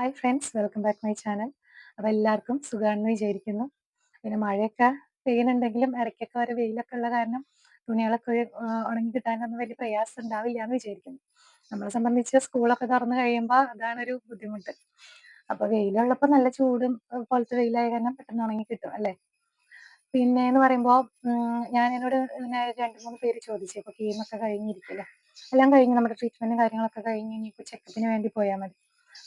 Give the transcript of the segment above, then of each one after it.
Hi friends welcome back my channel അപ്പോൾ എല്ലാവർക്കും സുഖമാണെന്ന് വിചാരിക്കുന്നു. പിന്നെ മഴയൊക്കെ പെയ്യുന്നുണ്ടെങ്കിലും ഇടയ്ക്കൊക്കെ ഒരു വെയിലൊക്കെ ഉള്ള കാരണം തുണികളൊക്കെ ഉണങ്ങി കിട്ടാനൊന്നും വലിയ പ്രയാസം ഉണ്ടാവില്ല എന്ന് വിചാരിക്കുന്നു. നമ്മളെ സംബന്ധിച്ച് സ്കൂളൊക്കെ തുറന്നു കഴിയുമ്പോൾ അതാണ് ഒരു ബുദ്ധിമുട്ട്. അപ്പോൾ വെയിലുള്ളപ്പോൾ നല്ല ചൂടും പോലത്തെ വെയിലായ കാരണം പെട്ടെന്ന് ഉണങ്ങി കിട്ടും അല്ലേ? പിന്നെ എന്ന് പറയുമ്പോൾ ഞാൻ എന്നോട് രണ്ട് മൂന്ന് പേര് ചോദിച്ചു ഇപ്പോൾ കീമൊക്കെ കഴിഞ്ഞിരിക്കില്ല? എല്ലാം കഴിഞ്ഞ് നമ്മുടെ ട്രീറ്റ്മെന്റും കാര്യങ്ങളൊക്കെ കഴിഞ്ഞ് ഇനിയിപ്പോൾ ചെക്കപ്പിന് വേണ്ടി പോയാൽ മതി.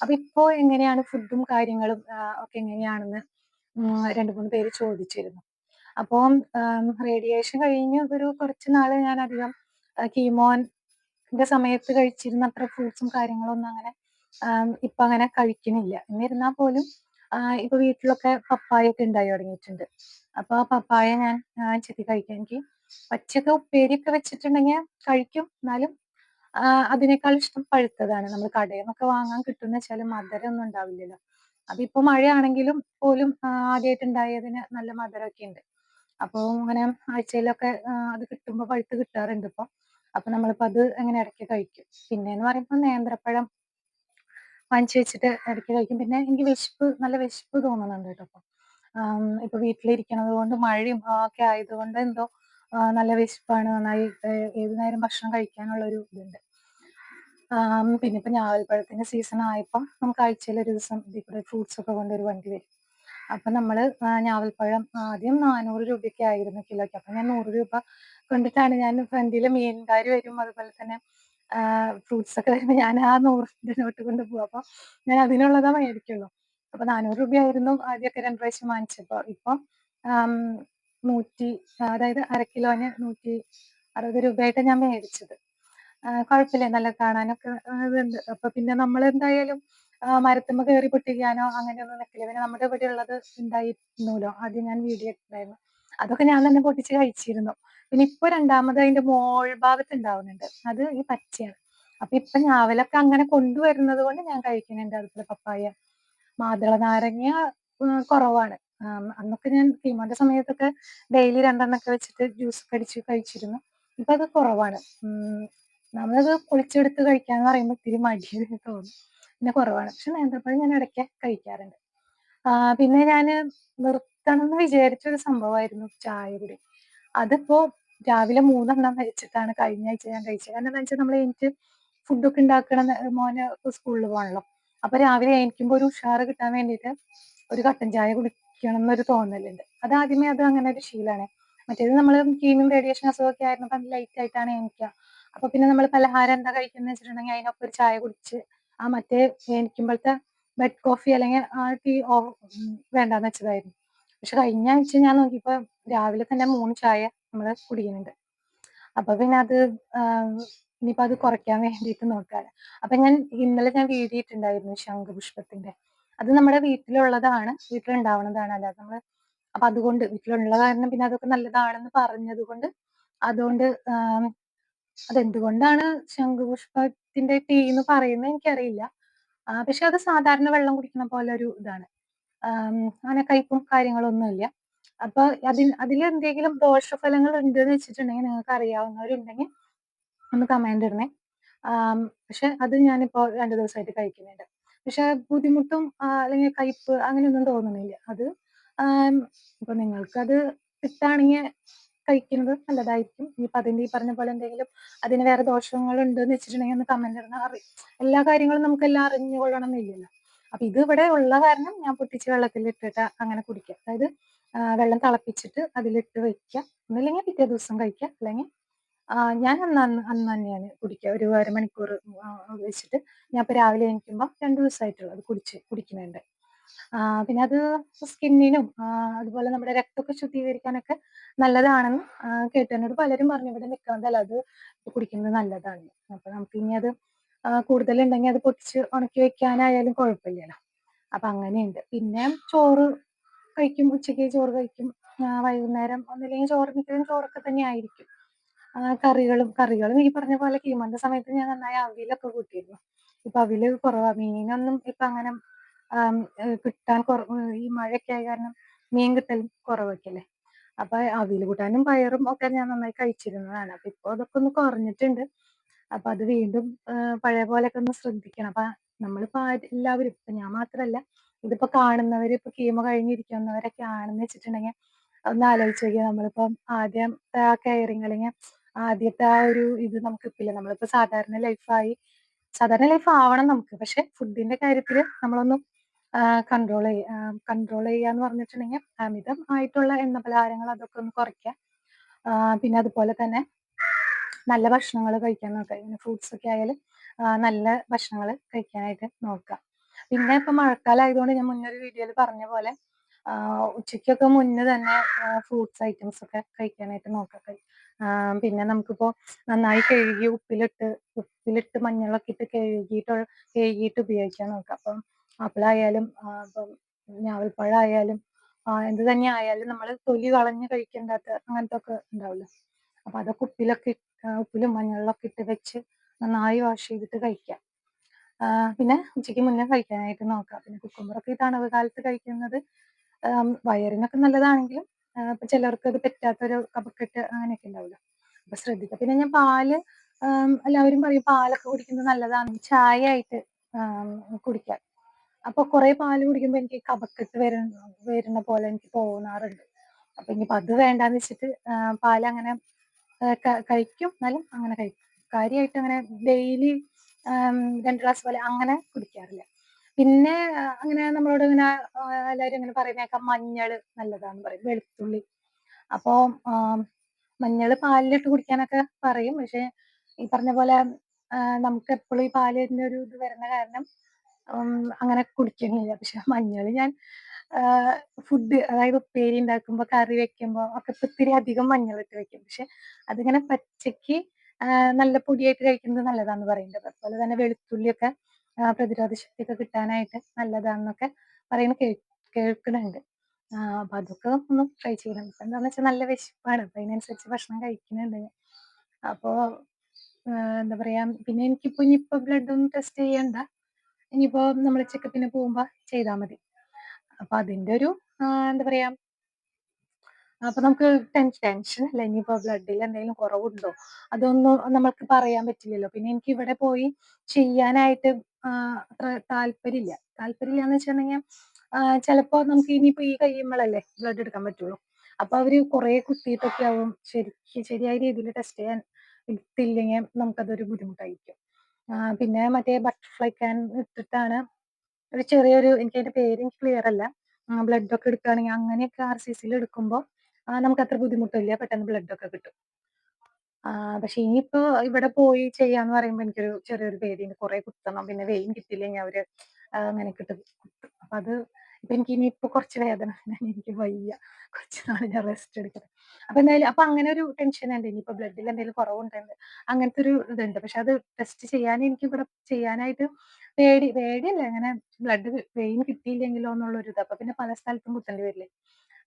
അപ്പൊ ഇപ്പോ എങ്ങനെയാണ് ഫുഡും കാര്യങ്ങളും ഒക്കെ എങ്ങനെയാണെന്ന് രണ്ടു മൂന്ന് പേര് ചോദിച്ചിരുന്നു. അപ്പോൾ റേഡിയേഷൻ കഴിഞ്ഞ് ഒരു കുറച്ച് നാൾ ഞാൻ അധികം കീമോന്റെ സമയത്ത് കഴിച്ചിരുന്ന അത്ര ഫ്രൂട്ട്സും കാര്യങ്ങളൊന്നും അങ്ങനെ ഇപ്പൊ അങ്ങനെ കഴിക്കുന്നില്ല. എന്നിരുന്നാൽ പോലും ഇപ്പൊ വീട്ടിലൊക്കെ പപ്പായ ഒക്കെ ഉണ്ടായി തുടങ്ങിയിട്ടുണ്ട്. അപ്പൊ ആ പപ്പായ ഞാൻ ചെത്തി കഴിക്കാൻ എനിക്ക് പച്ചക്ക ഉപ്പേരിയൊക്കെ വെച്ചിട്ടുണ്ടെങ്കിൽ കഴിക്കും. എന്നാലും അതിനേക്കാൾ ഇഷ്ടം പഴുത്തതാണ്. നമ്മൾ കടയിൽ നിന്നൊക്കെ വാങ്ങാൻ കിട്ടുന്ന വെച്ചാൽ മധുരം ഒന്നും ഉണ്ടാവില്ലല്ലോ. അതിപ്പോ മഴയാണെങ്കിലും പോലും ആദ്യമായിട്ട് ഉണ്ടായതിന് നല്ല മധുരമൊക്കെ ഉണ്ട്. അപ്പോൾ ഇങ്ങനെ ആഴ്ചയിലൊക്കെ അത് കിട്ടുമ്പോൾ പഴുത്ത് കിട്ടാറുണ്ട് ഇപ്പൊ. അപ്പൊ നമ്മളിപ്പോ അത് അങ്ങനെ ഇടയ്ക്ക് കഴിക്കും. പിന്നെ എന്ന് പറയുമ്പോൾ നേന്ത്രപ്പഴം വാങ്ങിച്ചു വെച്ചിട്ട് ഇടയ്ക്ക് കഴിക്കും. പിന്നെ എനിക്ക് വിശപ്പ് നല്ല വിശപ്പ് തോന്നുന്നുണ്ട് കേട്ടോ ഇപ്പൊ. ആം, ഇപ്പൊ വീട്ടിലിരിക്കണത് കൊണ്ട് മഴയും ഒക്കെ ആയതുകൊണ്ട് എന്തോ നല്ല വിശപ്പാണ് നന്നായി ഏത് നേരം ഭക്ഷണം കഴിക്കാനുള്ള ഒരു ഇതുണ്ട്. പിന്നെ ഇപ്പൊ ഞാവൽപ്പഴത്തിന്റെ സീസൺ ആയപ്പോ നമുക്ക് ആഴ്ചയിൽ ഒരു ദിവസം ഇതിൽ ഫ്രൂട്ട്സ് ഒക്കെ കൊണ്ടൊരു വണ്ടി വരും. അപ്പൊ നമ്മൾ ഞാവൽപ്പഴം ആദ്യം നാനൂറ് രൂപയൊക്കെ ആയിരുന്നു കിലോയ്ക്ക്. അപ്പൊ ഞാൻ നൂറ് രൂപ കൊണ്ടിട്ടാണ് ഞാൻ ഫ്രണ്ടിൽ മീൻകാർ വരും അതുപോലെ തന്നെ ഫ്രൂട്ട്സ് ഒക്കെ വരുമ്പോ ഞാൻ ആ നൂറിന്റെ നോട്ട് കൊണ്ട് പോകും അപ്പൊ ഞാൻ അതിനുള്ളതാ മേടിക്കുള്ളൂ. അപ്പൊ നാനൂറ് രൂപയായിരുന്നു ആദ്യമൊക്കെ രണ്ട് പ്രാവശ്യം വാങ്ങിച്ചപ്പോൾ ഇപ്പൊ നൂറ്റി അതായത് അര കിലോന് നൂറ്റി അറുപത് രൂപയായിട്ട് ഞാൻ മേടിച്ചത്. ആ, കുഴപ്പമില്ല. നല്ല കാണാനൊക്കെ ഇതുണ്ട്. അപ്പൊ പിന്നെ നമ്മൾ എന്തായാലും മരത്തുമ്മ കയറി പൊട്ടിക്കാനോ അങ്ങനെയൊന്നും നിൽക്കില്ല പിന്നെ നമ്മുടെ ഇവിടെ ഉള്ളത് ഉണ്ടായിരുന്നല്ലോ ആദ്യം ഞാൻ വീഡിയോ ഇട്ടായിരുന്നു അതൊക്കെ ഞാൻ തന്നെ പൊട്ടിച്ച് കഴിച്ചിരുന്നു. പിന്നെ ഇപ്പൊ രണ്ടാമത് അതിന്റെ മോൾ ഭാഗത്ത് ഉണ്ടാവുന്നുണ്ട്. അത് ഈ പച്ചയാണ്. അപ്പൊ ഇപ്പൊ ഞാവലൊക്കെ അങ്ങനെ കൊണ്ടുവരുന്നത് കൊണ്ട് ഞാൻ കഴിക്കുന്നുണ്ട്. അതുപോലെ പപ്പായ മാതള നാരങ്ങ കുറവാണ്. അന്നൊക്കെ ഞാൻ കീമോന്റെ സമയത്തൊക്കെ ഡെയിലി രണ്ടെണ്ണൊക്കെ വെച്ചിട്ട് ജ്യൂസ് കടിച്ച് കഴിച്ചിരുന്നു. ഇപ്പൊ അത് കുറവാണ്. നമ്മളത് പൊളിച്ചെടുത്ത് കഴിക്കാന്ന് പറയുമ്പോൾ ഇത്തിരി മടിയെന്ന് തോന്നും. പിന്നെ കുറവാണ്. പക്ഷെ നേന്ത്രപ്പഴം ഞാൻ ഇടയ്ക്ക് കഴിക്കാറുണ്ട്. പിന്നെ ഞാൻ നിർത്തണം എന്ന് വിചാരിച്ച ഒരു സംഭവമായിരുന്നു ചായ കുടി. അതിപ്പോ രാവിലെ മൂന്നെണ്ണം കഴിച്ചിട്ടാണ് കഴിഞ്ഞ ആഴ്ച ഞാൻ കഴിച്ചത്. കാരണം എന്താ വെച്ചാൽ നമ്മൾ എനിക്ക് ഫുഡൊക്കെ ഉണ്ടാക്കണം മോന് സ്കൂളിൽ പോകണല്ലോ അപ്പൊ രാവിലെ എനിക്കുമ്പോ ഒരു ഉഷാറ് കിട്ടാൻ വേണ്ടിയിട്ട് ഒരു കട്ടൻ ചായ കുടിക്കണം എന്നൊരു തോന്നലുണ്ട്. അത് ആദ്യമേ അത് അങ്ങനെ ഒരു ശീലമാണ്. മറ്റേത് നമ്മൾ കീമിയും റേഡിയേഷൻ അസുഖമൊക്കെ ആയിരുന്നപ്പോൾ ലൈറ്റ് ആയിട്ടാണ് എണീക്കുക അപ്പൊ പിന്നെ നമ്മൾ പലഹാരം എന്താ കഴിക്കുന്നത് വെച്ചിട്ടുണ്ടെങ്കിൽ അതിനൊപ്പം ഒരു ചായ കുടിച്ച് ആ മറ്റേ എനിക്കുമ്പോഴത്തെ ബെഡ് കോഫി അല്ലെങ്കിൽ ആ ടീ ഓ വേണ്ടാന്ന് വെച്ചതായിരുന്നു. പക്ഷെ കഴിഞ്ഞ ആഴ്ച ഞാൻ നോക്കിയപ്പോ രാവിലെ തന്നെ മൂന്ന് ചായ നമ്മൾ കുടിക്കുന്നുണ്ട്. അപ്പൊ പിന്നെ അത് ഇനിയിപ്പോ അത് കുറയ്ക്കാൻ വേണ്ടിയിട്ട് നോക്കാണ്. അപ്പൊ ഞാൻ ഇന്നലെ ഞാൻ വീടിയിട്ടുണ്ടായിരുന്നു ശംഖുപുഷ്പത്തിന്റെ. അത് നമ്മുടെ വീട്ടിലുള്ളതാണ് വീട്ടിലുണ്ടാവുന്നതാണ് അല്ലാതെ നമ്മൾ അപ്പൊ അതുകൊണ്ട് വീട്ടിലുള്ള കാരണം പിന്നെ അതൊക്കെ നല്ലതാണെന്ന് പറഞ്ഞത് കൊണ്ട് അതുകൊണ്ട് അതെന്തുകൊണ്ടാണ് ശംഖുപുഷ്പത്തിന്റെ ടീ എന്ന് പറയുന്നത് എനിക്കറിയില്ല. ആ, പക്ഷെ അത് സാധാരണ വെള്ളം കുടിക്കുന്ന പോലെ ഒരു ഇതാണ്. ആം, അങ്ങനെ കയ്പും കാര്യങ്ങളൊന്നുമില്ല. അപ്പൊ അതിൽ എന്തെങ്കിലും ദോഷഫലങ്ങൾ ഉണ്ടെന്ന് വെച്ചിട്ടുണ്ടെങ്കിൽ നിങ്ങൾക്ക് അറിയാവുന്നവരുണ്ടെങ്കിൽ ഒന്ന് കമന്റ് ഇടണേ. ആം, പക്ഷെ അത് ഞാനിപ്പോ രണ്ടു ദിവസമായിട്ട് കഴിക്കുന്നുണ്ട്. പക്ഷെ ബുദ്ധിമുട്ടും അല്ലെങ്കിൽ കയ്പ് അങ്ങനെയൊന്നും തോന്നുന്നില്ല. അത് ആം, ഇപ്പൊ നിങ്ങൾക്കത് കിട്ടാണെങ്കിൽ കഴിക്കുന്നത് നല്ലതായിരിക്കും. ഈ പതിന് ഈ പറഞ്ഞ പോലെ എന്തെങ്കിലും അതിന് വേറെ ദോഷങ്ങൾ ഉണ്ടെന്ന് വെച്ചിട്ടുണ്ടെങ്കിൽ ഒന്ന് കമന്റ് ഇടണം. അറിയും എല്ലാ കാര്യങ്ങളും നമുക്ക് എല്ലാം അറിഞ്ഞുകൊള്ളണം എന്നില്ലല്ലോ അപ്പൊ ഇത് ഇവിടെ ഉള്ള കാരണം ഞാൻ പൊട്ടിച്ച് വെള്ളത്തിൽ ഇട്ടിട്ട് അങ്ങനെ കുടിക്കുക. അതായത് വെള്ളം തിളപ്പിച്ചിട്ട് അതിലിട്ട് വെക്കുക. ഒന്നില്ലെങ്കിൽ പിറ്റേ ദിവസം കഴിക്കുക. അല്ലെങ്കിൽ ഞാൻ അന്ന് അന്ന് തന്നെയാണ് കുടിക്കുക. ഒരു അരമണിക്കൂർ വെച്ചിട്ട്. ഞാൻ ഇപ്പൊ രാവിലെ എണീക്കുമ്പോൾ രണ്ട് അത് കുടിച്ച് കുടിക്കുന്നുണ്ട് പിന്നെ അത് സ്കിന്നിനും അതുപോലെ നമ്മുടെ രക്തമൊക്കെ ശുദ്ധീകരിക്കാനൊക്കെ നല്ലതാണെന്ന് ആ, പലരും പറഞ്ഞു. ഇവിടെ നിൽക്കുന്നതല്ല അത് കുടിക്കുന്നത് നല്ലതാണ്. അപ്പൊ നമുക്ക് ഇനി അത് ആ, കൂടുതലുണ്ടെങ്കിൽ അത് പൊട്ടിച്ച് ഉണക്കി വെക്കാനായാലും കുഴപ്പമില്ലല്ലോ. അപ്പൊ അങ്ങനെയുണ്ട്. പിന്നെ ചോറ് കഴിക്കും ഉച്ചയ്ക്ക് ചോറ് കഴിക്കും വൈകുന്നേരം ഒന്നില്ലെങ്കിൽ ചോറ് മിക്കതും ചോറൊക്കെ തന്നെ ആയിരിക്കും. കറികളും കറികളും ഈ പറഞ്ഞ പോലെ കീമന്റെ സമയത്ത് ഞാൻ നന്നായി അവിയലൊക്കെ കൂട്ടിയിരുന്നു. ഇപ്പൊ അവിയൽ കുറവാ മീനൊന്നും ഇപ്പൊ അങ്ങനെ കിട്ടാൻ ഈ മഴയൊക്കെ ആയ കാരണം മീൻ കിട്ടൽ കുറവൊക്കെ അല്ലേ അപ്പൊ അവിൽ കൂട്ടാനും പയറും ഒക്കെ ഞാൻ നന്നായി കഴിച്ചിരുന്നതാണ്. അപ്പൊ ഇപ്പൊ അതൊക്കെ ഒന്ന് കുറഞ്ഞിട്ടുണ്ട്. അപ്പൊ അത് വീണ്ടും പഴയ പോലെയൊക്കെ ഒന്ന് ശ്രദ്ധിക്കണം. അപ്പൊ നമ്മളിപ്പോ എല്ലാവരും ഇപ്പൊ ഞാൻ മാത്രല്ല ഇതിപ്പോ കാണുന്നവര് ഇപ്പൊ കീമ കഴിഞ്ഞിരിക്കുന്നവരൊക്കെ ആണെന്ന് വെച്ചിട്ടുണ്ടെങ്കിൽ ഒന്ന് ആലോചിച്ച് നോക്കിയാൽ നമ്മളിപ്പം ആദ്യത്തെ ആ കെയറിങ് അല്ലെങ്കിൽ ആദ്യത്തെ ആ ഒരു ഇത് നമുക്ക് കിട്ടില്ല. നമ്മളിപ്പോ സാധാരണ ലൈഫായി സാധാരണ ലൈഫ് ആവണം നമുക്ക്. പക്ഷെ ഫുഡിന്റെ കാര്യത്തിൽ നമ്മളൊന്നും കൺട്രോൾ ചെയ്യുക കൺട്രോൾ ചെയ്യുക എന്ന് പറഞ്ഞിട്ടുണ്ടെങ്കിൽ അമിതം ആയിട്ടുള്ള എണ്ണ പലഹാരങ്ങൾ അതൊക്കെ ഒന്ന് കുറയ്ക്കുക. പിന്നെ അതുപോലെ തന്നെ നല്ല ഭക്ഷണങ്ങൾ കഴിക്കാൻ നോക്കുക. ഇങ്ങനെ ഫ്രൂട്ട്സ് ഒക്കെ ആയാലും നല്ല ഭക്ഷണങ്ങൾ കഴിക്കാനായിട്ട് നോക്കുക. പിന്നെ ഇപ്പൊ മഴക്കാലം ആയതുകൊണ്ട് ഞാൻ മുന്നൊരു വീഡിയോയിൽ പറഞ്ഞ പോലെ ആ, ഉച്ചയ്ക്കൊക്കെ മുന്നേ തന്നെ ഫ്രൂട്ട്സ് ഐറ്റംസ് ഒക്കെ കഴിക്കാനായിട്ട് നോക്കുക. ആ, പിന്നെ നമുക്കിപ്പോ നന്നായി കഴുകി ഉപ്പിലിട്ട് ഉപ്പിലിട്ട് മഞ്ഞളൊക്കെ ഇട്ട് കഴുകിയിട്ട് കഴുകിയിട്ട് ഉപയോഗിക്കാൻ നോക്കുക. അപ്പം ആപ്പിളായാലും ഇപ്പം ഞാവൽപ്പഴമായാലും എന്ത് തന്നെ ആയാലും നമ്മൾ തൊലി കളഞ്ഞ് കഴിക്കേണ്ടാത്ത അങ്ങനത്തെ ഒക്കെ ഉണ്ടാവില്ല അപ്പൊ അതൊക്കെ ഉപ്പിലൊക്കെ ഉപ്പിലും മഞ്ഞളിലൊക്കെ ഇട്ട് വെച്ച് നന്നായി വാഷ് ചെയ്തിട്ട് കഴിക്കാം. പിന്നെ ഉച്ചയ്ക്ക് മുന്നേ കഴിക്കാനായിട്ട് നോക്കാം. പിന്നെ കുക്കുമ്പറൊക്കെ ഈ തണവ് കാലത്ത് കഴിക്കുന്നത് വയറിനൊക്കെ നല്ലതാണെങ്കിലും ഇപ്പൊ ചിലർക്ക് അത് പറ്റാത്തൊരു കഫക്കെട്ട് അങ്ങനെയൊക്കെ ഉണ്ടാവില്ല അപ്പൊ ശ്രദ്ധിക്കുക പിന്നെ ഞാൻ പാൽ എല്ലാവരും പറയും പാലൊക്കെ കുടിക്കുന്നത് നല്ലതാണ്. ചായ ആയിട്ട് ആം, കുടിക്കാൻ അപ്പൊ കുറെ പാൽ കുടിക്കുമ്പോ എനിക്ക് കഫക്കെട്ട് വരുന്ന വരുന്ന പോലെ എനിക്ക് തോന്നാറുണ്ട്. അപ്പൊ ഇനിയിപ്പോ അത് വേണ്ടാന്ന് വെച്ചിട്ട് പാൽ അങ്ങനെ കഴിക്കും. എന്നാലും അങ്ങനെ കഴിക്കും. കാര്യമായിട്ട് അങ്ങനെ ഡെയിലി രണ്ട് ഗ്ലാസ് പോലെ അങ്ങനെ കുടിക്കാറില്ല. പിന്നെ അങ്ങനെ നമ്മളോട് ഇങ്ങനെ എല്ലാരും ഇങ്ങനെ പറയുന്നേക്കാം മഞ്ഞൾ നല്ലതാന്ന് പറയും. വെളുത്തുള്ളി. അപ്പോ മഞ്ഞൾ പാലിലിട്ട് കുടിക്കാനൊക്കെ പറയും. പക്ഷെ ഈ പറഞ്ഞ പോലെ നമുക്ക് എപ്പോഴും ഈ പാലിന്റെ ഒരു ഇത് വരുന്ന കാരണം അങ്ങനെ കുടിക്കുന്നില്ല പക്ഷെ മഞ്ഞൾ ഞാൻ ഫുഡ് അതായത് ഉപ്പേരി ഉണ്ടാക്കുമ്പോ കറി വെക്കുമ്പോ ഒക്കെ ഒത്തിരി അധികം മഞ്ഞളിട്ട് വെക്കും പക്ഷെ അതിങ്ങനെ പച്ചയ്ക്ക് നല്ല പൊടിയായിട്ട് കഴിക്കുന്നത് നല്ലതാന്ന് പറയുന്നത് അതുപോലെ തന്നെ വെളുത്തുള്ളിയൊക്കെ പ്രതിരോധ ശക്തിയൊക്കെ കിട്ടാനായിട്ട് നല്ലതാണെന്നൊക്കെ പറയുന്ന കേ കേൾക്കുന്നുണ്ട്. അപ്പൊ അതൊക്കെ ഒന്ന് ട്രൈ ചെയ്യണം. ഇപ്പൊ എന്താണെന്ന് വെച്ചാൽ നല്ല വിശപ്പാണ്. അപ്പൊ അതിനനുസരിച്ച് ഭക്ഷണം കഴിക്കുന്നുണ്ട് അപ്പോ എന്താ പറയാ പിന്നെ എനിക്കിപ്പോ ഇനിയിപ്പോ ബ്ലഡ് ഒന്നും ടെസ്റ്റ് ചെയ്യണ്ട. ഇനിയിപ്പോ നമ്മൾ ചെക്കപ്പിന് പോകുമ്പോ ചെയ്താൽ മതി. അപ്പൊ അതിന്റെ ഒരു എന്താ പറയാ അപ്പൊ നമുക്ക് ടെൻഷൻ ടെൻഷൻ അല്ല? ഇനിയിപ്പോ ബ്ലഡിൽ എന്തെങ്കിലും കുറവുണ്ടോ? അതൊന്നും നമ്മൾക്ക് പറയാൻ പറ്റില്ലല്ലോ. പിന്നെ എനിക്ക് ഇവിടെ പോയി ചെയ്യാനായിട്ട് അത്ര താല്പര്യമില്ല. താല്പര്യമില്ല എന്ന് വെച്ചിട്ടുണ്ടെങ്കിൽ ചിലപ്പോ നമുക്ക് ഇനിയിപ്പോ ഈ കഴിയുമ്പോഴല്ലേ ബ്ലഡ് എടുക്കാൻ പറ്റുള്ളൂ. അപ്പൊ അവർ കുറെ കുത്തിയിട്ടൊക്കെ ആവും. ശരിക്ക് ശരിയായ രീതിയിൽ ടെസ്റ്റ് ചെയ്യാൻ എടുത്തില്ലെങ്കിൽ നമുക്കതൊരു ബുദ്ധിമുട്ടായിരിക്കും. ആ, പിന്നെ മറ്റേ ബട്ടർഫ്ലൈ ക്യാൻ ഇട്ടിട്ടാണ് ഒരു ചെറിയൊരു എനിക്ക് അതിന്റെ പേര് എനിക്ക് ക്ലിയർ അല്ല ബ്ലഡ് ഒക്കെ എടുക്കുകയാണെങ്കിൽ അങ്ങനെയൊക്കെ ആർ സി സിയിൽ എടുക്കുമ്പോൾ നമുക്ക് അത്ര ബുദ്ധിമുട്ടില്ല. പെട്ടെന്ന് ബ്ലഡ് ഒക്കെ കിട്ടും. പക്ഷെ ഇനിയിപ്പോ ഇവിടെ പോയി ചെയ്യാന്ന് പറയുമ്പോ എനിക്കൊരു ചെറിയൊരു പേടിയുണ്ട് കുറെ കുത്തണം. പിന്നെ വെയിൻ കിട്ടിയില്ലെങ്കിൽ അവർ അങ്ങനെ കിട്ടും. കുത്തും അപ്പൊ അത് ഇപ്പൊ എനിക്ക് ഇനിയിപ്പോ കുറച്ച് വേദന. എനിക്ക് വയ്യ. കുറച്ച് നാൾ ഞാൻ റെസ്റ്റ് എടുക്കണം അപ്പൊ എന്തായാലും അപ്പൊ അങ്ങനെ ഒരു ടെൻഷൻ ഉണ്ട്. ഇനിയിപ്പോ ബ്ലഡിൽ എന്തെങ്കിലും കുറവുണ്ടെന്ന്. അങ്ങനത്തെ ഒരു ഇതുണ്ട്. പക്ഷെ അത് ടെസ്റ്റ് ചെയ്യാൻ എനിക്ക് ഇവിടെ ചെയ്യാനായിട്ട് പേടി പേടിയല്ല. അങ്ങനെ ബ്ലഡ് വെയിൻ കിട്ടിയില്ലെങ്കിലോ എന്നുള്ളൊരു ഇത്. അപ്പൊ പിന്നെ പല സ്ഥലത്തും കുത്തേണ്ടി വരില്ലേ?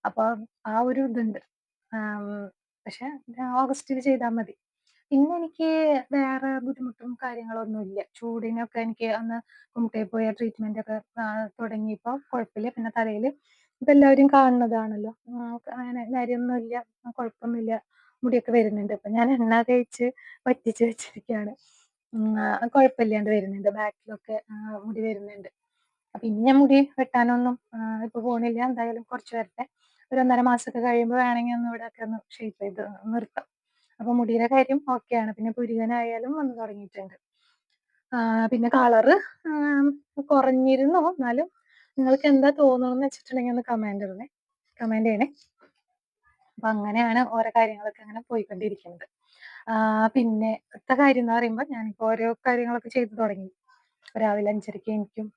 അപ്പൊ ആ ഒരു ഇതുണ്ട്. പക്ഷെ ഓഗസ്റ്റിൽ ചെയ്താൽ മതി. പിന്നെ എനിക്ക് വേറെ ബുദ്ധിമുട്ടും കാര്യങ്ങളൊന്നും ഇല്ല. ചൂടിനൊക്കെ എനിക്ക് അന്ന് കുമട്ടയിൽ പോയ ട്രീറ്റ്മെന്റ് ഒക്കെ തുടങ്ങിയപ്പോ കുഴപ്പമില്ല പിന്നെ തലയിൽ ഇപ്പൊ എല്ലാവരും കാണുന്നതാണല്ലോ. ആ, അങ്ങനെ കാര്യമൊന്നുമില്ല കുഴപ്പമൊന്നുമില്ല മുടിയൊക്കെ വരുന്നുണ്ട്. അപ്പൊ ഞാൻ എണ്ണ തേച്ച് പറ്റിച്ച് വെച്ചിരിക്കുകയാണ് കുഴപ്പമില്ലാണ്ട് വരുന്നുണ്ട്. ബാക്കിലൊക്കെ മുടി വരുന്നുണ്ട്. അപ്പൊ ഇനി ഞാൻ മുടി വെട്ടാനൊന്നും ഇപ്പൊ പോണില്ല. എന്തായാലും കുറച്ച് വരട്ടെ. ഒരു ഒന്നര മാസമൊക്കെ കഴിയുമ്പോൾ വേണമെങ്കിൽ ഒക്കെ ഒന്ന് ഷേപ്പ് ചെയ്ത് നിർത്താം. അപ്പൊ മുടിയുടെ കാര്യം ഓക്കെയാണ്. പിന്നെ പുരികനായാലും വന്നു തുടങ്ങിയിട്ടുണ്ട്. പിന്നെ കളറ് കുറഞ്ഞിരുന്നു? എന്നാലും നിങ്ങൾക്ക് എന്താ തോന്നണമെന്ന് വെച്ചിട്ടുണ്ടെങ്കിൽ ഒന്ന് കമന്റ് ഇടണേ. കമന്റ് ചെയ്യണേ. അപ്പൊ അങ്ങനെയാണ് ഓരോ കാര്യങ്ങളൊക്കെ അങ്ങനെ പോയിക്കൊണ്ടിരിക്കുന്നത്. പിന്നെ അടുത്ത കാര്യം എന്ന് പറയുമ്പോൾ ഞാനിപ്പോ ഓരോ കാര്യങ്ങളൊക്കെ ചെയ്തു തുടങ്ങി. രാവിലെ അഞ്ചരയ്ക്ക് എനിക്കും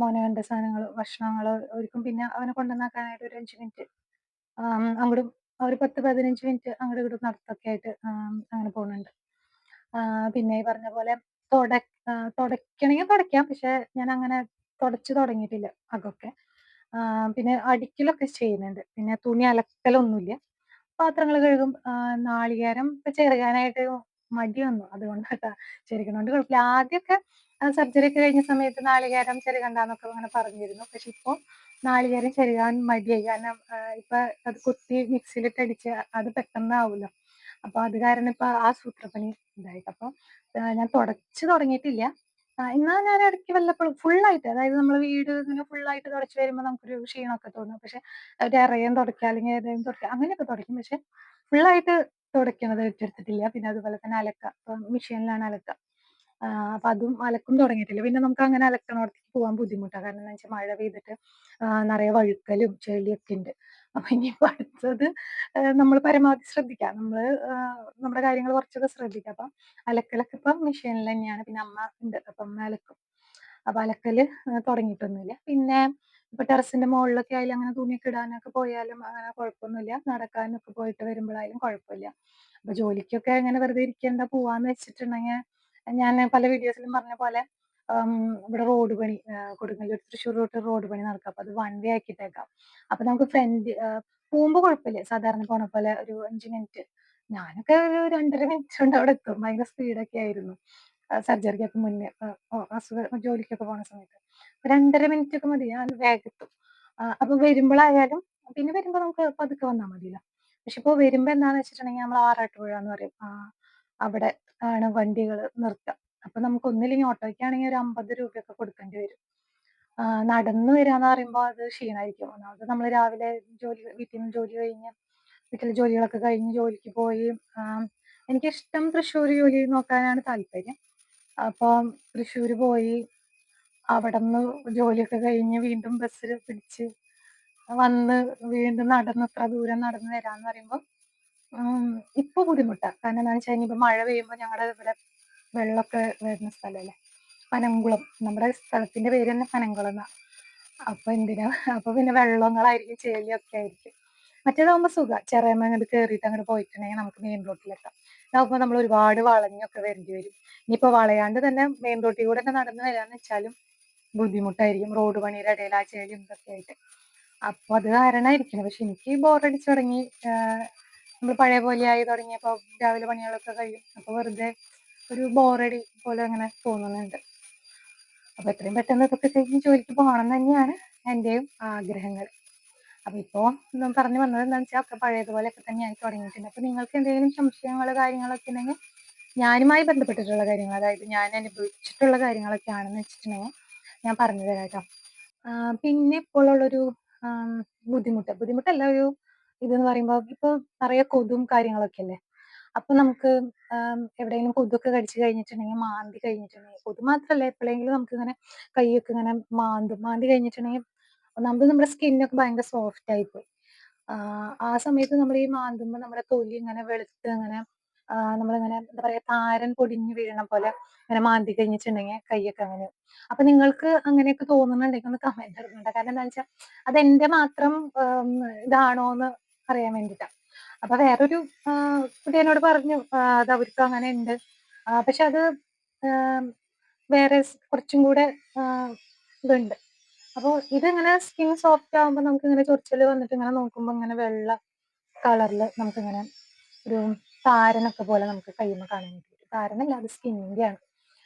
മോനെ വേണ്ട സാധനങ്ങൾ ഭക്ഷണങ്ങൾ ഒരുക്കും. പിന്നെ അവനെ കൊണ്ടുവന്നാക്കാനായിട്ട് ഒരു അഞ്ച് മിനിറ്റ്. അങ്ങോട്ടും ഒരു പത്ത് പതിനഞ്ച് മിനിറ്റ് അങ്ങോട്ടും ഇങ്ങോട്ടും നടത്തൊക്കെ ആയിട്ട് അങ്ങനെ പോകുന്നുണ്ട് പിന്നെ ഈ പറഞ്ഞ പോലെ തുട തുടയ്ക്കണമെങ്കിൽ തുടയ്ക്കാം. പക്ഷെ ഞാൻ അങ്ങനെ തുടച്ചു തുടങ്ങിയിട്ടില്ല അതൊക്കെ പിന്നെ അടിക്കലൊക്കെ ചെയ്യുന്നുണ്ട്. പിന്നെ തുണി അലക്കലൊന്നുമില്ല. പാത്രങ്ങൾ കഴുകും. നാളികേരം ഇപ്പൊ ചെറുകാനായിട്ട് മടി വന്നു. അതുകൊണ്ടാട്ടാ. ചെറുക്കണോണ്ട് കുഴപ്പമില്ല. ആദ്യമൊക്കെ സർജറി ഒക്കെ കഴിഞ്ഞ സമയത്ത് നാളികേരം ചെറുകണ്ടെന്നൊക്കെ അങ്ങനെ പറഞ്ഞിരുന്നു പക്ഷെ ഇപ്പൊ നാളികേരം ചെറുകാൻ മടിയായി കാരണം ഇപ്പൊ അത് കുത്തി മിക്സിയിലിട്ട് അടിച്ച് അത് പെട്ടെന്നാവുമല്ലോ അപ്പൊ അത് കാരണം ഇപ്പൊ ആ സൂത്രപ്പണി ഉണ്ടായി അപ്പൊ ഞാൻ തുടച്ച് തുടങ്ങിയിട്ടില്ല എന്നാൽ എന്നാ ഞാൻ ഇടയ്ക്ക് വല്ലപ്പോഴും ഫുള്ളായിട്ട് അതായത് നമ്മൾ വീട് ഇങ്ങനെ ഫുള്ളായിട്ട് തുടച്ച് വരുമ്പോ നമുക്കൊരു ക്ഷീണമൊക്കെ തോന്നും. പക്ഷെ ഒരു ഇറയം തുടക്കുക അല്ലെങ്കിൽ ഏതെങ്കിലും തുടക്കുക അങ്ങനെയൊക്കെ തുടയ്ക്കും. പക്ഷെ ഫുള്ളായിട്ട് തുടയ്ക്കണത് ഏറ്റെടുത്തിട്ടില്ല. പിന്നെ അതുപോലെ തന്നെ അലക്ക. ഇപ്പം മെഷീനിലാണ് അലക്ക. അപ്പൊ അതും അലക്കും തുടങ്ങിയിട്ടില്ല. പിന്നെ നമുക്ക് അങ്ങനെ അലക്കണോടത്തേക്ക് പോകാൻ ബുദ്ധിമുട്ടാ. കാരണം എന്താ വെച്ചാൽ മഴ പെയ്തിട്ട് നിറയെ വഴുക്കലും ചെളിയൊക്കെ ഉണ്ട്. അപ്പൊ ഇനി അടുത്തത് നമ്മൾ പരമാവധി ശ്രദ്ധിക്കുക. നമ്മൾ ആഹ് നമ്മുടെ കാര്യങ്ങൾ കുറച്ചൊക്കെ ശ്രദ്ധിക്കുക. അപ്പം അലക്കലൊക്കെ ഇപ്പം മെഷീനിൽ തന്നെയാണ്. പിന്നെ അമ്മ ഉണ്ട്. അപ്പം അമ്മ അലക്കും. അപ്പൊ അലക്കൽ തുടങ്ങിയിട്ടൊന്നുമില്ല. പിന്നെ ഇപ്പൊ ടെറസിന്റെ മുകളിലൊക്കെ ആയാലും അങ്ങനെ തുണിയൊക്കെ ഇടാനൊക്കെ പോയാലും അങ്ങനെ കുഴപ്പമൊന്നുമില്ല. നടക്കാനൊക്കെ പോയിട്ട് വരുമ്പോഴായാലും കുഴപ്പമില്ല. അപ്പൊ ജോലിക്കൊക്കെ അങ്ങനെ വെറുതെ ഇരിക്കേണ്ട പോവാന്ന് വെച്ചിട്ടുണ്ടെങ്കിൽ ഞാൻ പല വീഡിയോസിലും പറഞ്ഞ പോലെ ഇവിടെ റോഡ് പണി കൊടുങ്ങല്ലൂർ തൃശ്ശൂർ റൂട്ട് റോഡ് പണി നടക്കുക. അപ്പൊ അത് വൺ വേ ആക്കിയിട്ടേക്കാം. അപ്പൊ നമുക്ക് ഫ്രണ്ട് പോകുമ്പോ കുഴപ്പമില്ല. സാധാരണ പോണ പോലെ ഒരു അഞ്ച് മിനിറ്റ് ഞാനൊക്കെ ഒരു രണ്ടര മിനിറ്റ് കൊണ്ട് അവിടെ എത്തും. ഭയങ്കര സ്പീഡൊക്കെ ആയിരുന്നു. സർജറിക്കൊക്കെ മുന്നേ അസുഖം ജോലിക്കൊക്കെ പോണ സമയത്ത്. രണ്ടര മിനിറ്റ് ഒക്കെ മതി. ഞാൻ വേഗം എത്തും. ആഹ് അപ്പൊ വരുമ്പോഴായാലും പിന്നെ വരുമ്പോ നമുക്ക് പതുക്കെ വന്നാൽ മതിയല്ലോ. പക്ഷെ ഇപ്പൊ വരുമ്പോ എന്താന്ന് വെച്ചിട്ടുണ്ടെങ്കിൽ നമ്മൾ ആറാട്ടുപുഴ എന്ന് പറയും. അവിടെ ആണ് വണ്ടികൾ നിർത്തുക. അപ്പൊ നമുക്ക് ഒന്നില്ലെങ്കിൽ ഓട്ടോയ്ക്കാണെങ്കിൽ ഒരു അമ്പത് രൂപയൊക്കെ കൊടുക്കേണ്ടി വരും. നടന്നു വരാന്ന് പറയുമ്പോൾ അത് ക്ഷീണമായിരിക്കും. ഒന്നാമത് നമ്മൾ രാവിലെ ജോലി വീട്ടിൽ നിന്ന് ജോലി കഴിഞ്ഞ് വീട്ടിലെ ജോലികളൊക്കെ കഴിഞ്ഞ് ജോലിക്ക് പോയി എനിക്ക് എനിക്കിഷ്ടം തൃശ്ശൂർ ജോലി നോക്കാനാണ് താല്പര്യം. അപ്പം തൃശ്ശൂർ പോയി അവിടെ നിന്ന് ജോലിയൊക്കെ കഴിഞ്ഞ് വീണ്ടും ബസ്സിൽ പിടിച്ച് വന്ന് വീണ്ടും നടന്ന് ഇത്ര ദൂരം നടന്ന് വരാന്ന് പറയുമ്പോൾ ഇപ്പൊ ബുദ്ധിമുട്ടാ. കാരണം എന്താണെന്ന് വെച്ചാൽ ഇപ്പൊ മഴ പെയ്യുമ്പോ ഞങ്ങളുടെ ഇവിടെ വെള്ളമൊക്കെ വരുന്ന സ്ഥലമല്ലേ. പനംകുളം. നമ്മുടെ സ്ഥലത്തിന്റെ പേര് തന്നെ പനംകുളം എന്നാ. അപ്പൊ എന്തിനാ അപ്പൊ പിന്നെ വെള്ളങ്ങളായിരിക്കും ചെളിയൊക്കെ ആയിരിക്കും. മറ്റേതാവുമ്പോ സുഖ ചെറിയ അങ്ങോട്ട് കയറിയിട്ട് അങ്ങോട്ട് പോയിട്ടുണ്ടെങ്കിൽ നമുക്ക് മെയിൻ റോട്ടിലെത്താം ഇതാവുമ്പോ നമ്മൾ ഒരുപാട് വളഞ്ഞൊക്കെ വരേണ്ടി വരും. ഇനിയിപ്പോ വളയാണ്ട് തന്നെ മെയിൻ റോട്ടിൽ കൂടെ തന്നെ നടന്നു വരാന്ന് വെച്ചാലും ബുദ്ധിമുട്ടായിരിക്കും. റോഡ് പണിയുടെ ഇടയിൽ ആ ചെളിയും ഇതൊക്കെ ആയിട്ട്. അപ്പൊ അത് കാരണമായിരിക്കണം. പക്ഷെ എനിക്ക് ബോറടിച്ചു തുടങ്ങി. നമ്മൾ പഴയ പോലെ ആയി തുടങ്ങിയപ്പോ രാവിലെ പണികളൊക്കെ കഴിയും. അപ്പൊ വെറുതെ ഒരു ബോറടി പോലെ അങ്ങനെ തോന്നുന്നുണ്ട്. അപ്പൊ എത്രയും പെട്ടെന്ന് ഇതൊക്കെ കഴിഞ്ഞ് ജോലിക്ക് പോകണം തന്നെയാണ് എന്റെയും ആഗ്രഹങ്ങൾ. അപ്പൊ ഇപ്പോ പറഞ്ഞു വന്നത് എന്താണെന്ന് വെച്ചാൽ ഒക്കെ പഴയതുപോലെയൊക്കെ തന്നെ ആയി തുടങ്ങിയിട്ടുണ്ട്. അപ്പൊ നിങ്ങൾക്ക് എന്തെങ്കിലും സംശയങ്ങളോ കാര്യങ്ങളൊക്കെ ഉണ്ടെങ്കിൽ ഞാനുമായി ബന്ധപ്പെട്ടിട്ടുള്ള കാര്യങ്ങൾ അതായത് ഞാൻ അനുഭവിച്ചിട്ടുള്ള കാര്യങ്ങളൊക്കെ ആണെന്ന് വെച്ചിട്ടുണ്ടെങ്കിൽ ഞാൻ പറഞ്ഞു തരാം കേട്ടോ. പിന്നെ ഇപ്പോഴുള്ളൊരു ബുദ്ധിമുട്ട് ബുദ്ധിമുട്ടല്ല ഒരു ഇതെന്ന് പറയുമ്പോ ഇപ്പൊ നിറയെ കൊതും കാര്യങ്ങളൊക്കെ അല്ലേ. അപ്പൊ നമുക്ക് എവിടെയെങ്കിലും കൊതൊക്കെ കടിച്ചു കഴിഞ്ഞിട്ടുണ്ടെങ്കിൽ മാന്തി കഴിഞ്ഞിട്ടുണ്ടെങ്കിൽ കൊതു മാത്രമല്ല എപ്പോഴെങ്കിലും നമുക്ക് ഇങ്ങനെ കൈയൊക്കെ ഇങ്ങനെ മാന്തും. മാന്തി കഴിഞ്ഞിട്ടുണ്ടെങ്കിൽ ഒന്നാമത് നമ്മുടെ സ്കിന്നൊക്കെ ഭയങ്കര സോഫ്റ്റ് ആയി പോയി ആ സമയത്ത് നമ്മൾ ഈ മാന്തുമ്പോൾ നമ്മുടെ തൊലി ഇങ്ങനെ വെളുത്ത് ഇങ്ങനെ ആഹ് നമ്മളിങ്ങനെ എന്താ പറയാ താരൻ പൊടിഞ്ഞ് വീഴണ പോലെ ഇങ്ങനെ മാന്തി കഴിഞ്ഞിട്ടുണ്ടെങ്കിൽ കൈയൊക്കെ അങ്ങനെ അപ്പൊ നിങ്ങൾക്ക് അങ്ങനെയൊക്കെ തോന്നുന്നുണ്ടെങ്കിൽ ഒന്ന് കമന്റ് ഇടുന്നുണ്ട്. കാരണം എന്താ വെച്ചാൽ അത് എന്റെ മാത്രം ഇതാണോന്ന് അറിയാൻ വേണ്ടിയിട്ടാണ് അപ്പൊ വേറൊരു കുട്ടി എന്നോട് പറഞ്ഞു അത് അവർക്ക് അങ്ങനെ ഉണ്ട്. പക്ഷെ അത് വേറെ കുറച്ചും കൂടെ ഇതുണ്ട്. അപ്പൊ ഇതിങ്ങനെ സ്കിൻ സോഫ്റ്റ് ആകുമ്പോ നമുക്ക് ഇങ്ങനെ ചൊറിച്ചിൽ വന്നിട്ട് ഇങ്ങനെ നോക്കുമ്പോൾ ഇങ്ങനെ വെള്ള കളറിൽ നമുക്കിങ്ങനെ ഒരു താരനൊക്കെ പോലെ നമുക്ക് കഴിയുമ്പോൾ കാണാൻ പറ്റും. താരനല്ല അത് സ്കിന്നിന്റെ ആണ്.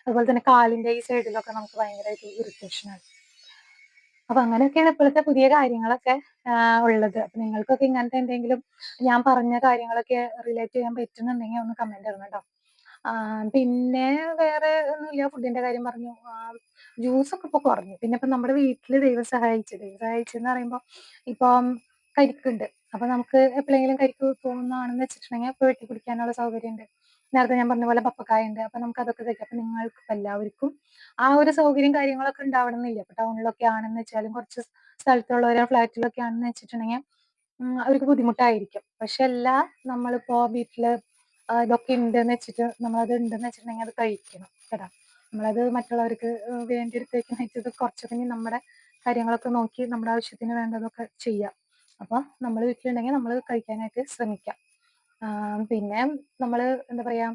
അതുപോലെ തന്നെ കാലിന്റെ ഈ സൈഡിലൊക്കെ നമുക്ക് ഭയങ്കരമായിട്ട് ഇറിറ്റേഷൻ ആണ്. അപ്പൊ അങ്ങനെയൊക്കെയാണ് ഇപ്പോഴത്തെ പുതിയ കാര്യങ്ങളൊക്കെ ഉള്ളത്. അപ്പൊ നിങ്ങൾക്കൊക്കെ ഇങ്ങനത്തെ എന്തെങ്കിലും ഞാൻ പറഞ്ഞ കാര്യങ്ങളൊക്കെ റിലേറ്റ് ചെയ്യാൻ പറ്റുന്നുണ്ടെങ്കിൽ ഒന്ന് കമന്റ് ഇടണം കേട്ടോ പിന്നെ വേറെ ഒന്നുമില്ല ഫുഡിന്റെ കാര്യം പറഞ്ഞു. ജ്യൂസ് ഒക്കെ ഇപ്പൊ കുറഞ്ഞു. പിന്നെ ഇപ്പൊ നമ്മുടെ വീട്ടിൽ ദൈവം സഹായിച്ചു ദൈവം സഹായിച്ചെന്ന് പറയുമ്പോ ഇപ്പം കരിക്കുണ്ട്. അപ്പൊ നമുക്ക് എപ്പോഴെങ്കിലും കരിക്ക് തോന്നുവാണെന്ന് വെച്ചിട്ടുണ്ടെങ്കിൽ ഇപ്പൊ വെട്ടി കുടിക്കാനുള്ള സൗകര്യം ഉണ്ട്. നേരത്തെ ഞാൻ പറഞ്ഞ പോലെ പപ്പക്കായ ഉണ്ട്. അപ്പൊ നമുക്ക് അതൊക്കെ കഴിക്കാം. അപ്പൊ നിങ്ങൾക്ക് എല്ലാവർക്കും ആ ഒരു സൗകര്യം കാര്യങ്ങളൊക്കെ ഉണ്ടാവണമെന്നില്ല. ഇപ്പൊ ടൗണിലൊക്കെ ആണെന്ന് വെച്ചാലും കുറച്ച് സ്ഥലത്തുള്ളവരെ ഫ്ലാറ്റിലൊക്കെ ആണെന്ന് വെച്ചിട്ടുണ്ടെങ്കിൽ അവർക്ക് ബുദ്ധിമുട്ടായിരിക്കും. പക്ഷെ അല്ല നമ്മളിപ്പോ വീട്ടിൽ ഇതൊക്കെ ഉണ്ടെന്ന് വെച്ചിട്ട് നമ്മളത് ഉണ്ടെന്ന് വെച്ചിട്ടുണ്ടെങ്കിൽ അത് കഴിക്കണം കേട്ടോ. നമ്മളത് മറ്റുള്ളവർക്ക് വേണ്ടി എടുത്ത് വെക്കുന്ന വെച്ചത് കുറച്ചൊക്കെ നമ്മുടെ കാര്യങ്ങളൊക്കെ നോക്കി നമ്മുടെ ആവശ്യത്തിന് വേണ്ടതൊക്കെ ചെയ്യാം. അപ്പൊ നമ്മൾ വീട്ടിലുണ്ടെങ്കിൽ നമ്മൾ കഴിക്കാനായിട്ട് ശ്രമിക്കാം. പിന്നെ നമ്മൾ എന്താ പറയാ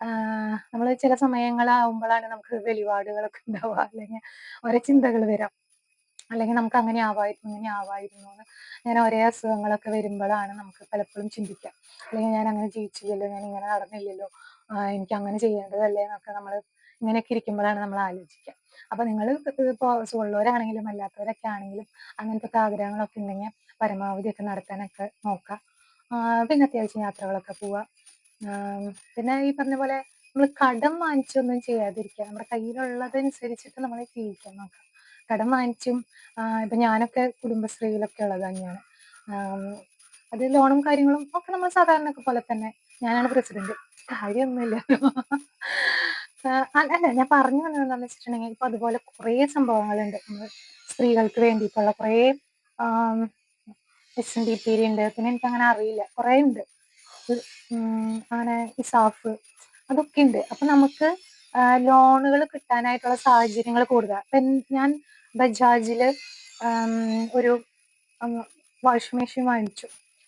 ആഹ് നമ്മൾ ചില സമയങ്ങളാവുമ്പോഴാണ് നമുക്ക് വെളിപാടുകളൊക്കെ ഉണ്ടാവുക. അല്ലെങ്കിൽ ഓരോ ചിന്തകൾ വരാം. അല്ലെങ്കിൽ നമുക്ക് അങ്ങനെ ആവായിരുന്നു ഇങ്ങനെ ആവായിരുന്നു ഞാൻ ഒരേ അസുഖങ്ങളൊക്കെ വരുമ്പോഴാണ് നമുക്ക് പലപ്പോഴും ചിന്തിക്കാം അല്ലെങ്കിൽ ഞാൻ അങ്ങനെ ജീവിച്ചില്ലല്ലോ ഞാൻ ഇങ്ങനെ നടന്നില്ലല്ലോ എനിക്ക് അങ്ങനെ ചെയ്യേണ്ടതല്ലേ എന്നൊക്കെ നമ്മൾ ഇങ്ങനെയൊക്കെ ഇരിക്കുമ്പോഴാണ് നമ്മൾ ആലോചിക്കുക. അപ്പൊ നിങ്ങൾ ഇപ്പോൾ സുഖമുള്ളവരാണെങ്കിലും അല്ലാത്തവരൊക്കെ ആണെങ്കിലും അങ്ങനത്തെ ആഗ്രഹങ്ങളൊക്കെ ഉണ്ടെങ്കിൽ പരമാവധി ഒക്കെ നടത്താനൊക്കെ നോക്കുക. പിന്നെ അത്യാവശ്യം യാത്രകളൊക്കെ പോവാ പിന്നെ ഈ പറഞ്ഞ പോലെ നമ്മൾ കടം വാങ്ങിച്ചൊന്നും ചെയ്യാതിരിക്കുക. നമ്മുടെ കയ്യിലുള്ളതനുസരിച്ചിട്ട് നമ്മൾ ജീവിക്കാൻ നോക്കാം. കടം വാങ്ങിച്ചും ഇപ്പൊ ഞാനൊക്കെ കുടുംബശ്രീയിലൊക്കെ ഉള്ളത് തന്നെയാണ്. അത് ലോണും കാര്യങ്ങളും ഒക്കെ നമ്മൾ സാധാരണയൊക്കെ പോലെ തന്നെ. ഞാനാണ് പ്രസിഡന്റ്. കാര്യമൊന്നുമില്ല അല്ല ഞാൻ പറഞ്ഞു വന്നത് എന്താണെന്ന് വെച്ചിട്ടുണ്ടെങ്കിൽ ഇപ്പൊ അതുപോലെ കുറേ സംഭവങ്ങളുണ്ട്. നമ്മൾ സ്ത്രീകൾക്ക് വേണ്ടിയിട്ടുള്ള കുറേ എസ് എൻ ഡി പി ഉണ്ട്. പിന്നെ എനിക്ക് അങ്ങനെ അറിയില്ല. കുറേ ഉണ്ട്. അങ്ങനെ ഇസാഫ് അതൊക്കെ ഉണ്ട്. അപ്പൊ നമുക്ക് ലോണുകൾ കിട്ടാനായിട്ടുള്ള സാഹചര്യങ്ങൾ കൂടുതൽ അപ്പൊ ഞാൻ ബജാജിൽ ഒരു വാഷിംഗ് മെഷീൻ വാങ്ങിച്ചു.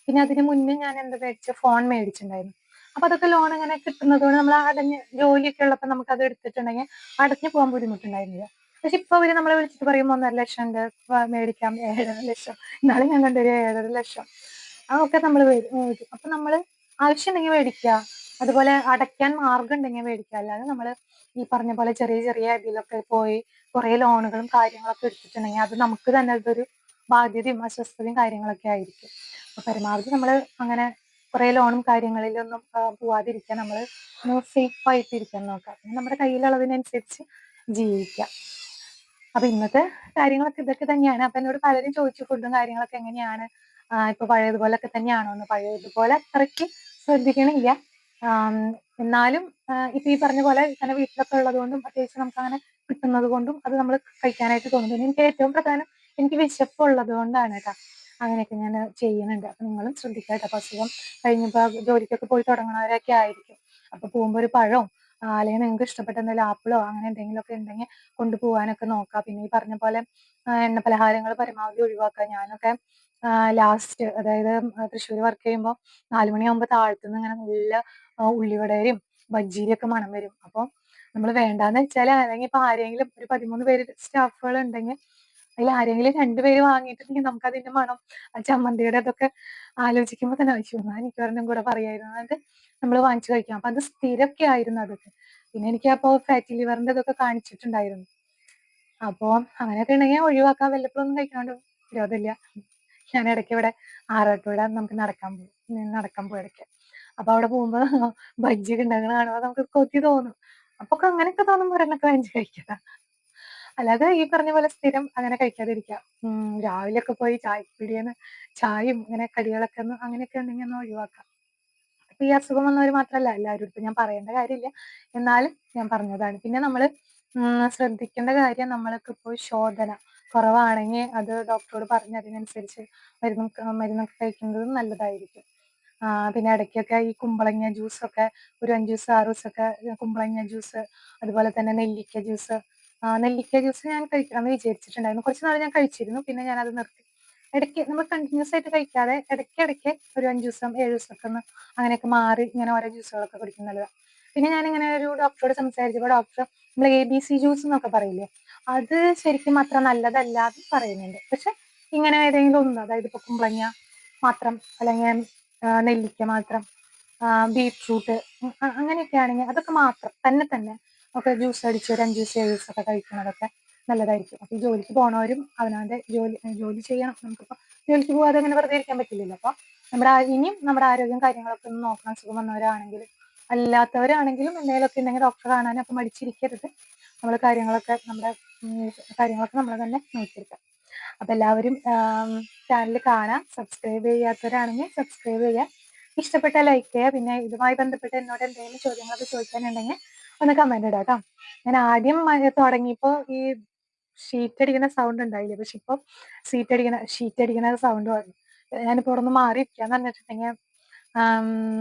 പിന്നെ അതിന് മുന്നേ ഞാൻ എന്താ മേടിച്ച ഫോൺ മേടിച്ചിട്ടുണ്ടായിരുന്നു. അപ്പൊ അതൊക്കെ ലോൺ ഇങ്ങനെ കിട്ടുന്നതുകൊണ്ട് നമ്മൾ അടഞ്ഞ് ജോലിയൊക്കെ ഉള്ളപ്പോൾ നമുക്ക് അത് എടുത്തിട്ടുണ്ടെങ്കിൽ അടഞ്ഞു പോകാൻ ബുദ്ധിമുട്ടുണ്ടായിരുന്നില്ല. പക്ഷെ ഇപ്പൊ അവർ നമ്മളെ വിളിച്ചിട്ട് പറയും ഒന്നര ലക്ഷം ഉണ്ട് മേടിക്കാം ഏഴര ലക്ഷം എന്നാലും ഞാൻ കണ്ടൊരു ഏഴര ലക്ഷം അതൊക്കെ നമ്മൾ മേടിക്കും. അപ്പൊ നമ്മൾ ആവശ്യമുണ്ടെങ്കിൽ മേടിക്കുക. അതുപോലെ അടയ്ക്കാൻ മാർഗം ഉണ്ടെങ്കിൽ മേടിക്കുക. അല്ലാതെ നമ്മൾ ഈ പറഞ്ഞ പോലെ ചെറിയ ചെറിയ ഇതിലൊക്കെ പോയി കുറെ ലോണുകളും കാര്യങ്ങളൊക്കെ എടുത്തിട്ടുണ്ടെങ്കിൽ അത് നമുക്ക് തന്നെ അതൊരു ബാധ്യതയും അസ്വസ്ഥതയും കാര്യങ്ങളൊക്കെ ആയിരിക്കും. അപ്പൊ പരമാവധി നമ്മൾ അങ്ങനെ കുറെ ലോണും കാര്യങ്ങളിലൊന്നും പോവാതിരിക്കാൻ നമ്മൾ സേഫ് ആയിട്ടിരിക്കാൻ നോക്കാം നമ്മുടെ കയ്യിലുള്ളതിനനുസരിച്ച് ജീവിക്കുക. അപ്പൊ ഇന്നത്തെ കാര്യങ്ങളൊക്കെ ഇതൊക്കെ തന്നെയാണ്. അപ്പൊ എന്നോട് പലരും ചോദിച്ചു ഫുഡും കാര്യങ്ങളൊക്കെ എങ്ങനെയാണ്? ഇപ്പൊ പഴയതുപോലൊക്കെ തന്നെയാണോന്ന്? പഴയതുപോലെ അത്രയ്ക്ക് ശ്രദ്ധിക്കണില്ല. എന്നാലും ഇപ്പൊ ഈ പറഞ്ഞ പോലെ തന്നെ വീട്ടിലൊക്കെ ഉള്ളത് കൊണ്ടും പ്രത്യേകിച്ച് നമുക്ക് അങ്ങനെ കിട്ടുന്നത് കൊണ്ടും അത് നമ്മൾ കഴിക്കാനായിട്ട് തോന്നുന്നു എനിക്ക് ഏറ്റവും പ്രധാനം എനിക്ക് വിശപ്പുള്ളത് കൊണ്ടാണ് കേട്ടോ അങ്ങനെയൊക്കെ ഞാൻ ചെയ്യുന്നുണ്ട്. അപ്പൊ നിങ്ങളും ശ്രദ്ധിക്കാട്ടോ അപ്പൊ അസുഖം കഴിഞ്ഞപ്പോ ജോലിക്കൊക്കെ പോയി തുടങ്ങുന്നവരൊക്കെ ആയിരിക്കും. അപ്പൊ പോകുമ്പോ ഒരു പഴവും അല്ലെങ്കിൽ നിങ്ങൾക്ക് ഇഷ്ടപ്പെട്ട എന്തെങ്കിലും ആപ്പിളോ അങ്ങനെ എന്തെങ്കിലുമൊക്കെ ഉണ്ടെങ്കിൽ കൊണ്ടുപോകാനൊക്കെ നോക്കാം പിന്നെ ഈ പറഞ്ഞ പോലെ എണ്ണ പലഹാരങ്ങൾ പരമാവധി ഒഴിവാക്കുക. ഞാനൊക്കെ ലാസ്റ്റ് അതായത് തൃശ്ശൂർ വർക്ക് ചെയ്യുമ്പോൾ നാലുമണിയാകുമ്പോൾ മണിയാകുമ്പോൾ താഴത്തുനിന്ന് ഇങ്ങനെ നല്ല ഉള്ളിവടയും ബജ്ജിയിലൊക്കെ മണം വരും. അപ്പോൾ നമ്മൾ വേണ്ടാന്ന് വെച്ചാൽ അല്ലെങ്കിൽ ഇപ്പൊ ആരെങ്കിലും ഒരു പതിമൂന്ന് പേര് സ്റ്റാഫുകൾ ഉണ്ടെങ്കിൽ അതിൽ ആരെങ്കിലും രണ്ടുപേര് വാങ്ങിയിട്ടുണ്ടെങ്കിൽ നമുക്ക് അതിന്റെ മണം ചമ്മന്തിയുടെ അതൊക്കെ ആലോചിക്കുമ്പോൾ തന്നെ ആവശ്യം ഞാൻ എനിക്ക് ഒരെണ്ണം കൂടെ പറയായിരുന്നു അത് നമ്മൾ വാങ്ങിച്ചു കഴിക്കാം അപ്പൊ അത് സ്ഥിരമൊക്കെ ആയിരുന്നു അതൊക്കെ. പിന്നെ എനിക്ക് അപ്പൊ ഫാറ്റി ലിവറിന്റെ ഇതൊക്കെ കാണിച്ചിട്ടുണ്ടായിരുന്നു. അപ്പൊ അങ്ങനെയൊക്കെ ഉണ്ടെങ്കിൽ ഒഴിവാക്കാം. വല്ലപ്പോഴൊന്നും കഴിക്കാണ്ട് വിരോധമില്ല. ഞാൻ ഇടയ്ക്ക് ഇവിടെ ആറാട്ടുപുഴ നമുക്ക് നടക്കാൻ പോകും. നടക്കാൻ പോയി ഇടയ്ക്ക്. അപ്പൊ അവിടെ പോകുമ്പോ ബജ്ജിയൊക്കെ ഉണ്ടാക്കണ കാണുമ്പോൾ നമുക്ക് കൊതി തോന്നും. അപ്പൊ അങ്ങനെയൊക്കെ തോന്നുമ്പോൾ ഒരെണ്ണൊക്കെ വാങ്ങിച്ച് കഴിക്കട്ടാ. അല്ലാതെ ഈ പറഞ്ഞ പോലെ സ്ഥിരം അങ്ങനെ കഴിക്കാതിരിക്കുക. രാവിലെ ഒക്കെ പോയി ചായപ്പീടികേന്ന് ചായയും ഇങ്ങനെ കടികളൊക്കെ ഒന്ന് അങ്ങനെയൊക്കെ ഉണ്ടെങ്കിൽ ഒന്ന് ഒഴിവാക്കാം. ഇപ്പൊ ഈ അസുഖം വന്നവർ മാത്രമല്ല എല്ലാവരും ഇപ്പൊ ഞാൻ പറയേണ്ട കാര്യമില്ല. എന്നാലും ഞാൻ പറഞ്ഞതാണ്. പിന്നെ നമ്മൾ ശ്രദ്ധിക്കേണ്ട കാര്യം നമ്മൾക്ക് ഇപ്പോൾ ശോധന കുറവാണെങ്കിൽ അത് ഡോക്ടറോട് പറഞ്ഞ് അതിനനുസരിച്ച് മരുന്ന് മരുന്നൊക്കെ കഴിക്കുന്നതും നല്ലതായിരിക്കും. പിന്നെ ഇടയ്ക്കൊക്കെ ഈ കുമ്പളങ്ങ ജ്യൂസൊക്കെ ഒരു അഞ്ച് ദിവസം ആറ് ദിവസമൊക്കെ കുമ്പളങ്ങ ജ്യൂസ് അതുപോലെ തന്നെ നെല്ലിക്ക ജ്യൂസ് ആഹ് നെല്ലിക്ക ജ്യൂസ് ഞാൻ കഴിക്കണമെന്ന് വിചാരിച്ചിട്ടുണ്ടായിരുന്നു. കുറച്ച് നാൾ ഞാൻ കഴിച്ചിരുന്നു. പിന്നെ ഞാൻ അത് നിർത്തി. ഇടയ്ക്ക് നമ്മൾ കണ്ടിന്യൂസ് ആയിട്ട് കഴിക്കാതെ ഇടയ്ക്കിടയ്ക്ക് ഒരു അഞ്ച് ദിവസം ഏഴ് ദിവസമൊക്കെ ഒന്ന് അങ്ങനെയൊക്കെ മാറി ഇങ്ങനെ ഓരോ ജ്യൂസുകളൊക്കെ കുടിക്കുന്നത് നല്ലതാ. പിന്നെ ഞാനിങ്ങനെ ഒരു ഡോക്ടറോട് സംസാരിച്ചപ്പോൾ ഡോക്ടർ നമ്മൾ എ ബി സി ജ്യൂസ് എന്നൊക്കെ പറയില്ലേ അത് ശരിക്കും അത്ര നല്ലതല്ല എന്ന് പറയുന്നുണ്ട്. പക്ഷെ ഇങ്ങനെ ഏതെങ്കിലും ഒന്ന് അതായത് ഇപ്പൊ കുമ്പളങ്ങ മാത്രം അല്ലെങ്കിൽ നെല്ലിക്ക മാത്രം ബീറ്റ്റൂട്ട് അങ്ങനെയൊക്കെ ആണെങ്കിൽ അതൊക്കെ മാത്രം തന്നെ തന്നെ ഒക്കെ ജ്യൂസ് അടിച്ച് ഒരു അഞ്ച് ദിവസം ദിവസം ഒക്കെ കഴിക്കുന്നതൊക്കെ നല്ലതായിരിക്കും. അപ്പോൾ ജോലിക്ക് പോണവരും അവനവന്റെ ജോലി ജോലി ചെയ്യണം. നമുക്കിപ്പോ ജോലിക്ക് പോകാതെ അങ്ങനെ വെറുതെ ഇരിക്കാൻ പറ്റില്ലല്ലോ. അപ്പോൾ നമ്മുടെ ഇനിയും നമ്മുടെ ആരോഗ്യം കാര്യങ്ങളൊക്കെ ഒന്ന് നോക്കണം. അസുഖം വന്നവരാണെങ്കിലും അല്ലാത്തവരാണെങ്കിലും എന്തെങ്കിലുമൊക്കെ ഉണ്ടെങ്കിൽ ഡോക്ടറെ കാണാനൊക്കെ മടിച്ചിരിക്കരുത്. നമ്മൾ കാര്യങ്ങളൊക്കെ നമ്മുടെ കാര്യങ്ങളൊക്കെ നമ്മൾ തന്നെ നോക്കിയെടുക്കാം. അപ്പൊ എല്ലാവരും ചാനൽ കാണാം. സബ്സ്ക്രൈബ് ചെയ്യാത്തവരാണെങ്കിൽ സബ്സ്ക്രൈബ് ചെയ്യുക. ഇഷ്ടപ്പെട്ട ലൈക്ക് ചെയ്യുക. പിന്നെ ഇതുമായി ബന്ധപ്പെട്ട് എന്നോട് എന്തെങ്കിലും ചോദ്യങ്ങളൊക്കെ ചോദിക്കാനുണ്ടെങ്കിൽ ഒന്ന് കമന്റ് ഇടാം കേട്ടോ. ഞാൻ ആദ്യം തുടങ്ങിയപ്പോ ഈ ഷീറ്റ് അടിക്കുന്ന സൗണ്ട് ഉണ്ടായില്ല. പക്ഷെ ഇപ്പൊ സീറ്റ് അടിക്കുന്ന ഷീറ്റ് അടിക്കുന്ന സൗണ്ട്. ഞാനിപ്പോ ഇവിടെ നിന്ന് മാറി ഇരിക്കാന്ന് പറഞ്ഞിട്ടുണ്ടെങ്കിൽ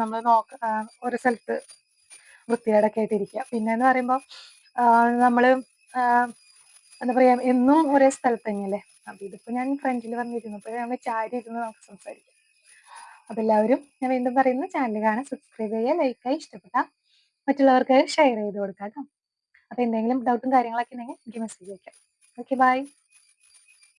നമ്മൾ നോക്ക ഒരു സ്ഥലത്ത് വൃത്തികേടൊക്കെ ആയിട്ട് ഇരിക്കുക. പിന്നെന്ന് പറയുമ്പോൾ നമ്മൾ എന്താ പറയാ എന്നും ഒരേ സ്ഥലത്ത് തന്നെയല്ലേ. അപ്പൊ ഇതിപ്പോ ഞാൻ ഫ്രണ്ടിൽ വന്നിരുന്നു. അപ്പൊ നമ്മൾ ചാരി ഇരുന്ന് നമുക്ക് സംസാരിക്കാം. അപ്പൊ എല്ലാവരും ഞാൻ വീണ്ടും പറയുന്നു ചാനൽ കാണാൻ സബ്സ്ക്രൈബ് ചെയ്യുക ലൈക്ക് ചെയ്യുക ഇഷ്ടപ്പെട്ട മറ്റുള്ളവർക്ക് ഷെയർ ചെയ്ത് കൊടുക്കാം കേട്ടോ അപ്പൊ എന്തെങ്കിലും ഡൗട്ടും കാര്യങ്ങളൊക്കെ ഉണ്ടെങ്കിൽ എനിക്ക് മെസ്സേജ് അയക്കാം. Okay bye